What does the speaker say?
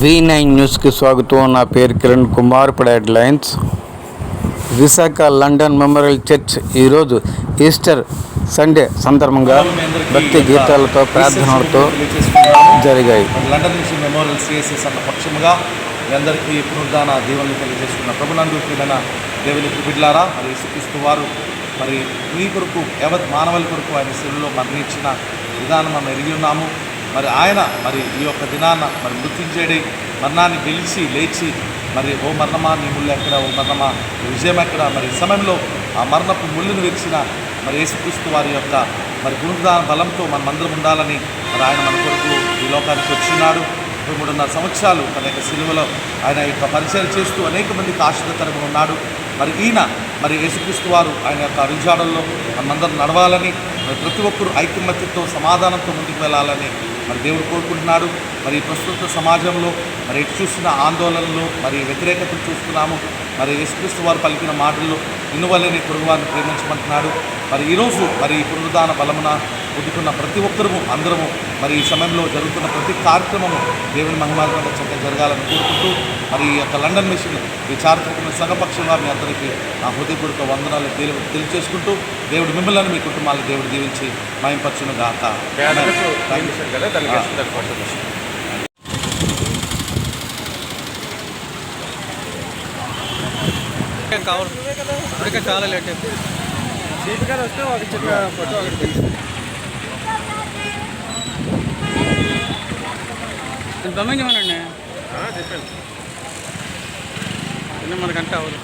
V nine న్యూస్కి స్వాగతం. నా పేరు కిరణ్ కుమార్ ఇప్పుడు headlines. Visakha London memorial church ఈరోజు ఈస్టర్ సండే సందర్భంగా భక్తి గీతాలతో ప్రార్థనలతో జరిగాయి. లండన్ మెమోరియల్ సిఎస్ఎస్ అన్న పక్షముగా మీ అందరికీ పునరుద్ధాన దీవెనలు తెలియజేసుకున్న ప్రభునందు ప్రియమైన దేవుని బిడ్లారా మరి యేసుక్రీస్తు వారు మరి మీ కొరకు యావత్ మానవుల కొరకు ఆయన శిలువలో మరణించిన విధానం మనం ఎరిగి ఉన్నాము. మరి ఆయన మరి ఈ యొక్క దినాన మరి మృతించేడి మరణాన్ని గెలిచి లేచి మరి ఓ మరణమా నీ ముళ్ళు ఎక్కడ? ఓ మరణమా విజయం ఎక్కడ? మరి సమయంలో ఆ మరణపు ముళ్ళును విరిచిన మరి యేసుక్రీస్తు వారి యొక్క మరి పునరుద్ధాన బలంతో మనం అందరం ఉండాలని మరి ఆయన మన కొరకు ఈ లోకానికి వచ్చినాడు. ముప్పై మూడున్నర సంవత్సరాలు తన యొక్క సిలువలో ఆయన యొక్క పరిచయం చేస్తూ అనేక మందికి ఆశ్రదకరంగా ఉన్నాడు. మరి ఈయన మరి యేసుక్రీస్తు వారు ఆయన యొక్క అడుగుజాడల్లో మనందరం నడవాలని మరి ప్రతి ఒక్కరూ ఐకమత్యంతో సమాధానంతో ముందుకు వెళ్ళాలని మరి దేవుడు కోరుకుంటున్నాడు. మరి ప్రస్తుత సమాజంలో మరి ఎటు చూసిన ఆందోళనలు మరి వ్యతిరేకతలు చూస్తున్నాము. మరి యేసుక్రీస్తు వారు పలికిన మాటల్లో ఇన్నువల్లని పొరుగువారిని ప్రేమించమంటున్నాడు. మరి ఈరోజు మరి ఈ పునరుద్ధాన బలమున పొందుకున్న ప్రతి ఒక్కరము అందరము మరి ఈ సమయంలో జరుగుతున్న ప్రతి కార్యక్రమము దేవుని మహిమార్గంగా చక్కగా జరగాలని కోరుకుంటూ మరి ఈ యొక్క లండన్ మిషన్ ఈ చారిత్రకమైన సంఘపక్షంగా మీ అందరికీ నా హృదయపూర్వక వందనాలు తెలి తెలియచేసుకుంటూ దేవుడు మిమ్మల్ని మీ కుటుంబాలను దేవుడు దీవించి మయంపరచును గాక కావాలి. ఇప్పటికే చాలా లేట్ అయింది. సీట్ గారు వస్తే ఒక చిన్న ఫోటో ఒకటి తీసి పంపించమనండి చెప్పండి మనకంటే అవ్వదు